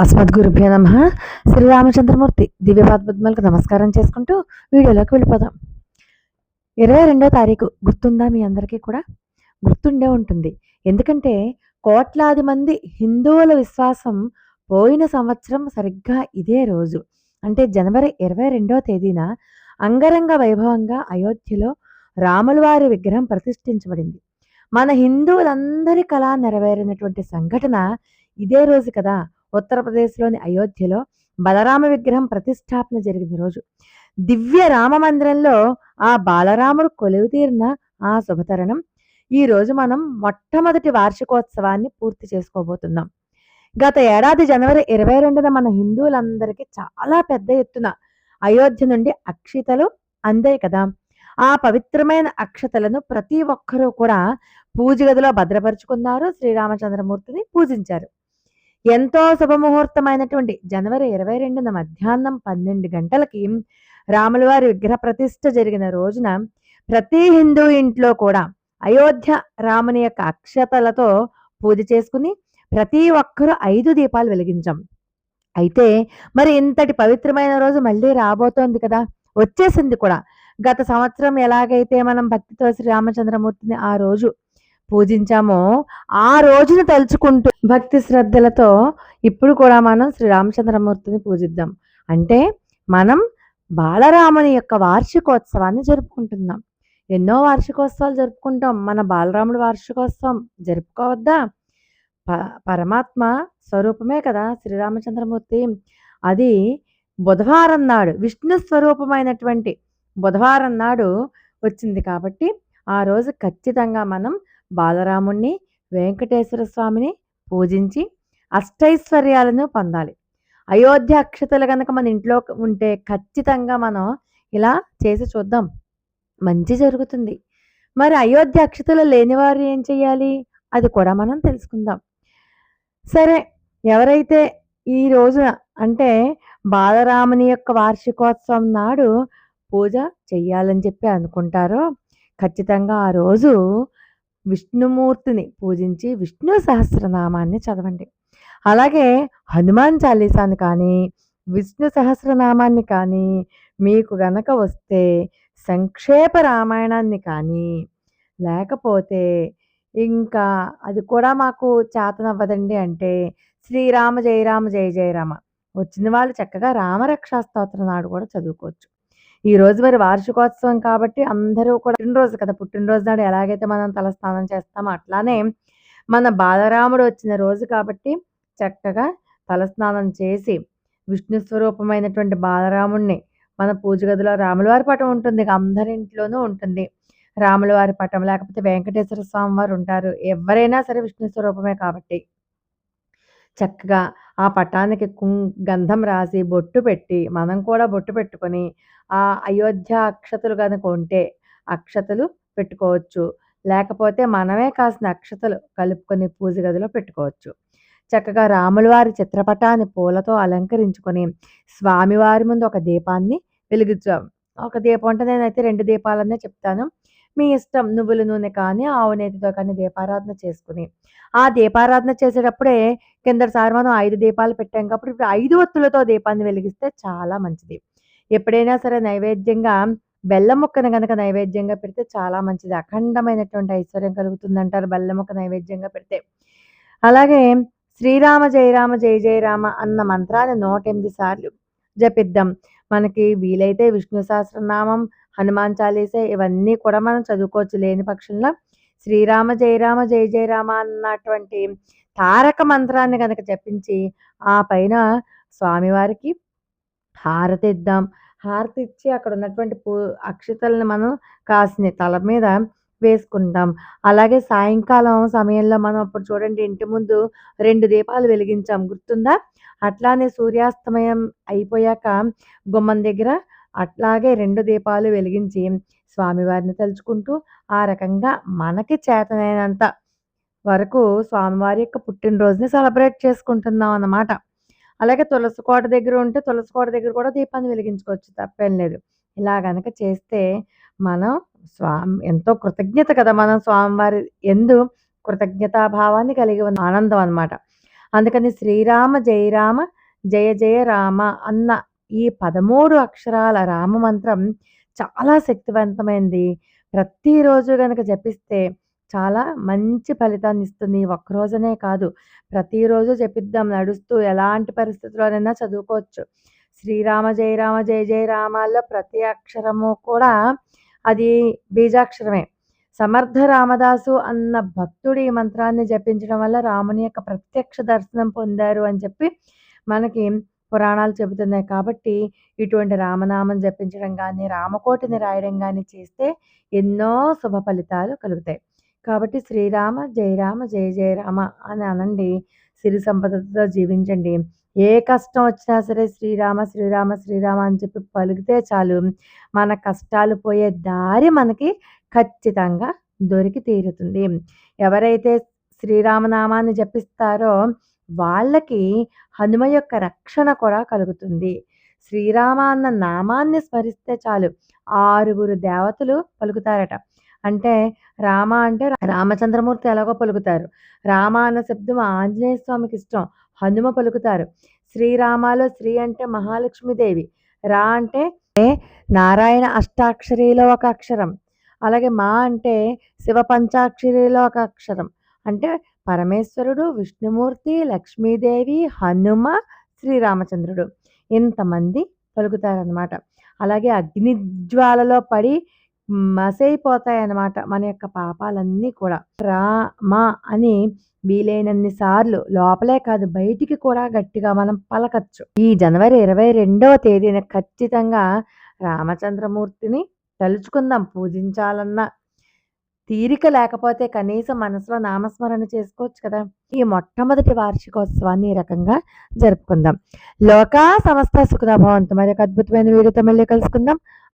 అస్మద్గురుభ్యో నమ. శ్రీరామచంద్రమూర్తి దివ్యపాద్మలకు నమస్కారం చేసుకుంటూ వీడియోలోకి వెళ్ళిపోదాం. ఇరవై రెండో తారీఖు గుర్తుందా మీ అందరికీ కూడా? గుర్తుండే ఉంటుంది. ఎందుకంటే కోట్లాది మంది హిందువుల విశ్వాసం పోయిన సంవత్సరం సరిగ్గా ఇదే రోజు. అంటే జనవరి ఇరవై రెండో తేదీన అంగరంగ వైభవంగా అయోధ్యలో రాములవారి విగ్రహం ప్రతిష్ఠించబడింది. మన హిందువులందరి కళ నెరవేరినటువంటి సంఘటన ఇదే రోజు కదా. ఉత్తరప్రదేశ్లోని అయోధ్యలో బలరామ విగ్రహం ప్రతిష్టాపన జరిగిన రోజు. దివ్య రామ మందిరంలో ఆ బాలరాముడు కొలువు తీరిన ఆ శుభతరణం. ఈ రోజు మనం మొట్టమొదటి వార్షికోత్సవాన్ని పూర్తి చేసుకోబోతున్నాం. గత ఏడాది జనవరి ఇరవై రెండున మన హిందువులందరికీ చాలా పెద్ద ఎత్తున అయోధ్య నుండి అక్షితలు అందాయి కదా. ఆ పవిత్రమైన అక్షతలను ప్రతి ఒక్కరూ కూడా పూజ గదిలో భద్రపరుచుకున్నారు. శ్రీరామచంద్రమూర్తిని పూజించారు. ఎంతో శుభముహూర్తమైనటువంటి జనవరి ఇరవై రెండున మధ్యాహ్నం పన్నెండు గంటలకి రాములవారి విగ్రహ ప్రతిష్ఠ జరిగిన రోజున ప్రతి హిందూ ఇంట్లో కూడా అయోధ్య రాముని యొక్క అక్షతలతో పూజ చేసుకుని ప్రతి ఒక్కరూ ఐదు దీపాలు వెలిగించాం. అయితే మరి ఇంతటి పవిత్రమైన రోజు మళ్ళీ రాబోతోంది కదా? వచ్చేసింది కూడా. గత సంవత్సరం ఎలాగైతే మనం భక్తితో శ్రీరామచంద్రమూర్తిని ఆ రోజు పూజించామో ఆ రోజును తలుచుకుంటూ భక్తి శ్రద్ధలతో ఇప్పుడు కూడా మనం శ్రీరామచంద్రమూర్తిని పూజిద్దాం. అంటే మనం బాలరాముని యొక్క వార్షికోత్సవాన్ని జరుపుకుంటున్నాం. ఎన్నో వార్షికోత్సవాలు జరుపుకుంటాం. మన బాలరాముడి వార్షికోత్సవం జరుపుకోవద్దా? ప పరమాత్మ స్వరూపమే కదా శ్రీరామచంద్రమూర్తి. అది బుధవారం నాడు విష్ణు స్వరూపమైనటువంటి బుధవారం నాడు వచ్చింది కాబట్టి ఆ రోజు ఖచ్చితంగా మనం బాలరాముణ్ణి వెంకటేశ్వర స్వామిని పూజించి అష్టైశ్వర్యాలను పొందాలి. అయోధ్య అక్షతలు కనుక మన ఇంట్లో ఉంటే ఖచ్చితంగా మనం ఇలా చేసి చూద్దాం. మంచి జరుగుతుంది. మరి అయోధ్య అక్షతలు లేనివారు ఏం చేయాలి అది కూడా మనం తెలుసుకుందాం. సరే ఎవరైతే ఈ రోజున అంటే బాలరాముని యొక్క వార్షికోత్సవం నాడు పూజ చెయ్యాలని చెప్పి అనుకుంటారో ఖచ్చితంగా ఆ రోజు విష్ణుమూర్తిని పూజించి విష్ణు సహస్రనామాన్ని చదవండి. అలాగే హనుమాన్ చాలీసాని కానీ విష్ణు సహస్రనామాన్ని కానీ మీకు గనక వస్తే సంక్షేప రామాయణాన్ని కానీ లేకపోతే ఇంకా అది కూడా మాకు చేతనవ్వదండి అంటే శ్రీరామ జయరామ జయ జయరామ. వచ్చిన వాళ్ళు చక్కగా రామరక్షా స్తోత్రం నాడు కూడా చదువుకోవచ్చు. ఈ రోజు మరి వార్షికోత్సవం కాబట్టి అందరూ కూడా పుట్టినరోజు కదా. పుట్టినరోజు నాడు ఎలాగైతే మనం తలస్నానం చేస్తామో అట్లానే మన బాలరాముడు వచ్చిన రోజు కాబట్టి చక్కగా తలస్నానం చేసి విష్ణు స్వరూపమైనటువంటి బాలరాముణ్ణి మన పూజ గదిలో రాములవారి పటం ఉంటుంది. ఇక అందరింట్లోనూ ఉంటుంది. రాములవారి పటం లేకపోతే వెంకటేశ్వర స్వామి వారు ఉంటారు. ఎవరైనా సరే విష్ణు స్వరూపమే కాబట్టి చక్కగా ఆ పటానికి కుం గంధం రాసి బొట్టు పెట్టి మనం కూడా బొట్టు పెట్టుకొని ఆ అయోధ్య అక్షతలు కనుక ఉంటే అక్షతలు పెట్టుకోవచ్చు. లేకపోతే మనమే కాసిన అక్షతలు కలుపుకొని పూజ గదిలో పెట్టుకోవచ్చు. చక్కగా రాములవారి చిత్రపటాన్ని పూలతో అలంకరించుకొని స్వామివారి ముందు ఒక దీపాన్ని వెలిగించాం ఒక దీపం అంటే నేనైతే రెండు దీపాలనే చెప్తాను. మీ ఇష్టం నువ్వుల నూనె కానీ ఆవు నేతితో కానీ దీపారాధన చేసుకుని. ఆ దీపారాధన చేసేటప్పుడే కిందటిసారి మనం ఐదు దీపాలు పెట్టాం కాబట్టి ఇప్పుడు ఐదు ఒత్తులతో దీపాన్ని వెలిగిస్తే చాలా మంచిది. ఎప్పుడైనా సరే నైవేద్యంగా బెల్లం ముక్కను కనుక నైవేద్యంగా పెడితే చాలా మంచిది. అఖండమైనటువంటి ఐశ్వర్యం కలుగుతుందంటారు బెల్లం ముక్క నైవేద్యంగా పెడితే. అలాగే శ్రీరామ జయరామ జయ జయరామ అన్న మంత్రాన్ని నూట ఎనిమిది సార్లు జపిద్దాం. మనకి వీలైతే విష్ణు సహస్రనామం హనుమాన్ చాలీసే ఇవన్నీ కూడా మనం చదువుకోవచ్చు. లేని పక్షంలో శ్రీరామ జయరామ జయ జయరామ అన్నటువంటి తారక మంత్రాన్ని కనుక జపించి ఆ పైన స్వామివారికి హారతి ఇద్దాం హారతి ఇచ్చి అక్కడ ఉన్నటువంటి పూ అక్షతలను మనం కాసిన తల మీద వేసుకుంటాం. అలాగే సాయంకాలం సమయంలో మనం అప్పుడు చూడండి ఇంటి ముందు రెండు దీపాలు వెలిగించాం. గుర్తుందా? అట్లానే సూర్యాస్తమయం అయిపోయాక గుమ్మం దగ్గర అట్లాగే రెండు దీపాలు వెలిగించి స్వామివారిని తలుచుకుంటూ ఆ రకంగా మనకి చేతనైనంత వరకు స్వామివారి యొక్క పుట్టినరోజుని సెలబ్రేట్ చేసుకుంటున్నాం అన్నమాట. అలాగే తులసి కోట దగ్గర ఉంటే తులసి కోట దగ్గర కూడా దీపాన్ని వెలిగించుకోవచ్చు తప్పేం లేదు. ఇలా కనుక చేస్తే మనం స్వామి ఎంతో కృతజ్ఞత కదా మనం స్వామివారి ఎందు కృతజ్ఞతాభావాన్ని కలిగి ఉన్న ఆనందం అన్నమాట. అందుకని శ్రీరామ జయరామ జయ జయ రామ అన్న ఈ పదమూడు అక్షరాల రామ మంత్రం చాలా శక్తివంతమైంది. ప్రతిరోజు కనుక జపిస్తే చాలా మంచి ఫలితాన్ని ఇస్తుంది. ఈ ఒక్కరోజనే కాదు ప్రతిరోజు జపిద్దాం నడుస్తూ ఎలాంటి పరిస్థితుల్లోనైనా చదువుకోవచ్చు. శ్రీరామ జయ రామ జయ జయ రామాల్లో ప్రతి అక్షరము కూడా అది బీజాక్షరమే. సమర్థ రామదాసు అన్న భక్తుడు ఈ మంత్రాన్ని జపించడం వల్ల రాముని యొక్క ప్రత్యక్ష దర్శనం పొందారు అని చెప్పి మనకి పురాణాలు చెబుతున్నాయి కాబట్టి ఇటువంటి రామనామం జపించడం కానీ రామకోటిని రాయడం కానీ చేస్తే ఎన్నో శుభ ఫలితాలు కలుగుతాయి. కాబట్టి శ్రీరామ జయరామ జయ జయరామ అని అనండి. సిరి సంపదతో జీవించండి. ఏ కష్టం వచ్చినా సరే శ్రీరామ శ్రీరామ శ్రీరామ అని చెప్పి పలికితే చాలు. మన కష్టాలు పోయే దారి మనకి ఖచ్చితంగా దొరికి తీరుతుంది. ఎవరైతే శ్రీరామనామాన్ని జపిస్తారో వాళ్ళకి హనుమ యొక్క రక్షణ కూడా కలుగుతుంది. శ్రీరామ అన్న నామాన్ని స్మరిస్తే చాలు. ఆరుగురు దేవతలు పలుకుతారట. అంటే రామ అంటే రామచంద్రమూర్తి ఎలాగో పలుకుతారు. రామ అన్న శబ్దం ఆంజనేయ స్వామికి ఇష్టం. హనుమ పలుకుతారు. శ్రీరామాలో శ్రీ అంటే మహాలక్ష్మీదేవి. రా అంటే నారాయణ అష్టాక్షరిలో ఒక అక్షరం. అలాగే మా అంటే శివ పంచాక్షరిలో ఒక అక్షరం. అంటే పరమేశ్వరుడు విష్ణుమూర్తి లక్ష్మీదేవి హనుమ శ్రీరామచంద్రుడు. ఇంతమంది పలుకుతారనమాట అలాగే అగ్నిజ్వాలలో పడి మసైపోతాయన్నమాట మన యొక్క పాపాలన్నీ కూడా. రా మా అని వీలైనన్ని సార్లు లోపలే కాదు బయటికి కూడా గట్టిగా మనం పలకచ్చు. ఈ జనవరి ఇరవై రెండవ తేదీన ఖచ్చితంగా రామచంద్రమూర్తిని తలుచుకుందాం. పూజించాలన్నా తీరిక లేకపోతే కనీసం మనసులో నామస్మరణ చేసుకోవచ్చు కదా. ఈ మొట్టమొదటి వార్షికోత్సవాన్ని ఈ రకంగా జరుపుకుందాం. లోకా సమస్త సుఖదాభావంతో. మరి ఒక అద్భుతమైన వీడియోతో మళ్ళీ కలుసుకుందాం.